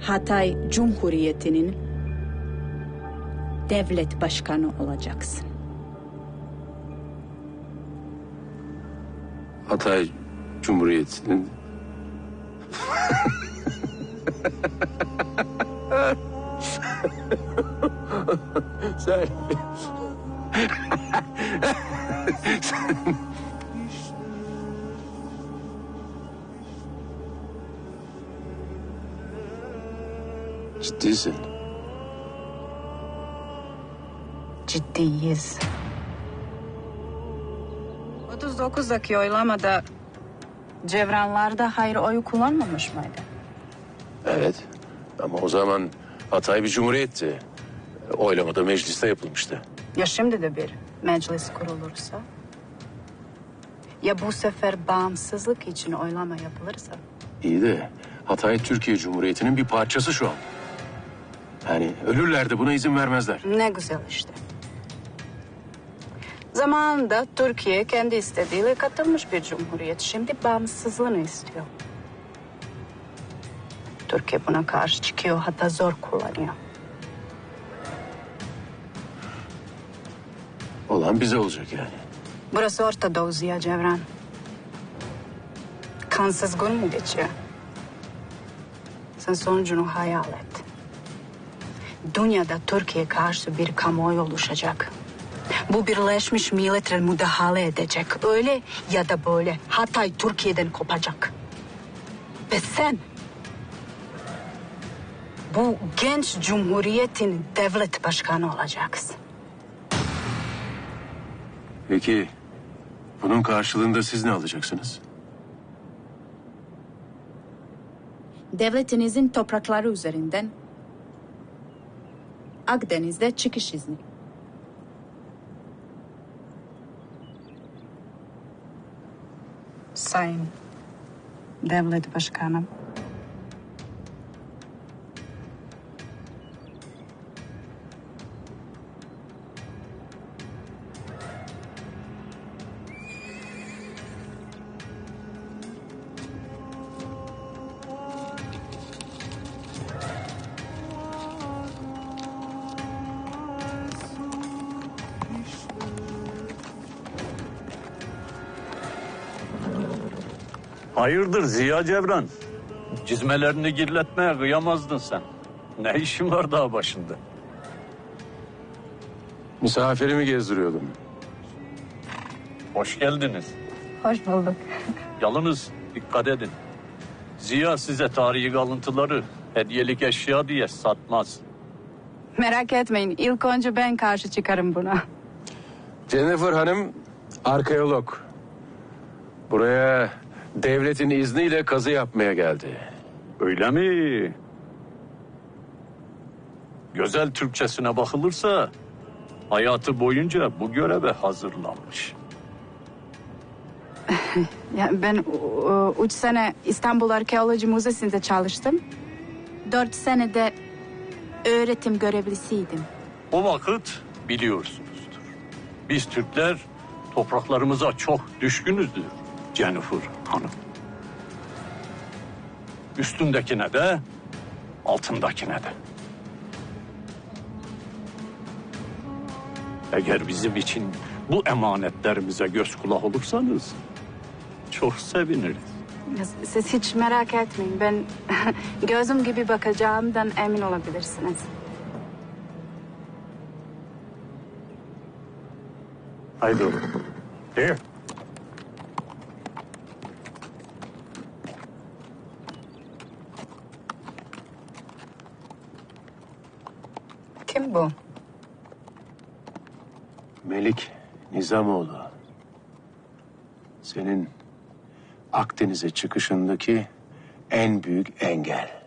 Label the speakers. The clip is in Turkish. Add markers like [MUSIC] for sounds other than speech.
Speaker 1: Hatay Cumhuriyeti'nin devlet başkanı olacaksın.
Speaker 2: Hatay Cumhuriyeti'nin [LAUGHS] sen [LAUGHS] [LAUGHS] Ciddisin.
Speaker 1: Ciddiyiz. 39'daki oylamada Cevranlar'da hayır oyu kullanmamış mıydı?
Speaker 2: Evet. Ama o zaman Hatay bir cumhuriyetti. Oylamada mecliste yapılmıştı.
Speaker 1: Ya şimdi de bir meclis kurulursa? Ya bu sefer bağımsızlık için oylama yapılırsa?
Speaker 2: İyi de Hatay Türkiye Cumhuriyeti'nin bir parçası şu an. Yani ölürler de buna izin vermezler.
Speaker 1: Ne güzel işte. Zamanında Türkiye kendi istediğiyle katılmış bir cumhuriyet. Şimdi bağımsızlığını istiyor. Türkiye buna karşı çıkıyor hatta zor kullanıyor.
Speaker 2: Olan bize olacak yani.
Speaker 1: Burası Orta Doğu Ziya Cevran. Kansız gün mü geçiyor? Sen sonucunu hayal et. Dünyada Türkiye karşı bir kamuoyu oluşacak. Bu Birleşmiş Milletler müdahale edecek. Öyle ya da böyle Hatay Türkiye'den kopacak. Ve sen bu genç cumhuriyetin devlet başkanı olacaksın.
Speaker 2: Peki bunun karşılığında siz ne alacaksınız?
Speaker 1: devletinizin toprakları üzerinden Akdeniz'de çıkış izni. Sayın Devlet Başkanım.
Speaker 3: Hayırdır Ziya Cevran? Cizmelerini kirletmeye kıyamazdın sen. Ne işin var daha başında?
Speaker 2: Misafirimi gezdiriyordum.
Speaker 3: Hoş geldiniz.
Speaker 1: Hoş bulduk.
Speaker 3: Yalnız dikkat edin. Ziya size tarihi kalıntıları hediyelik eşya diye satmaz.
Speaker 1: Merak etmeyin. İlk önce ben karşı çıkarım buna.
Speaker 2: Jennifer Hanım arkeolog. Buraya devletin izniyle kazı yapmaya geldi.
Speaker 3: Öyle mi? Güzel Türkçesine bakılırsa hayatı boyunca bu göreve hazırlanmış. [LAUGHS]
Speaker 1: Ya ben e, üç sene İstanbul Arkeoloji Müzesi'nde çalıştım. Dört sene de öğretim görevlisiydim.
Speaker 3: O vakit biliyorsunuzdur. Biz Türkler topraklarımıza çok düşkünüzdür Jennifer Hanım. Üstündekine de altındakine de. Eğer bizim için bu emanetlerimize göz kulak olursanız çok seviniriz.
Speaker 1: Siz hiç merak etmeyin. Ben [LAUGHS] gözüm gibi bakacağımdan emin olabilirsiniz.
Speaker 3: Haydi oğlum. Here.
Speaker 1: Kim bu?
Speaker 2: Melik Nizamoğlu. Senin Akdeniz'e çıkışındaki en büyük engel.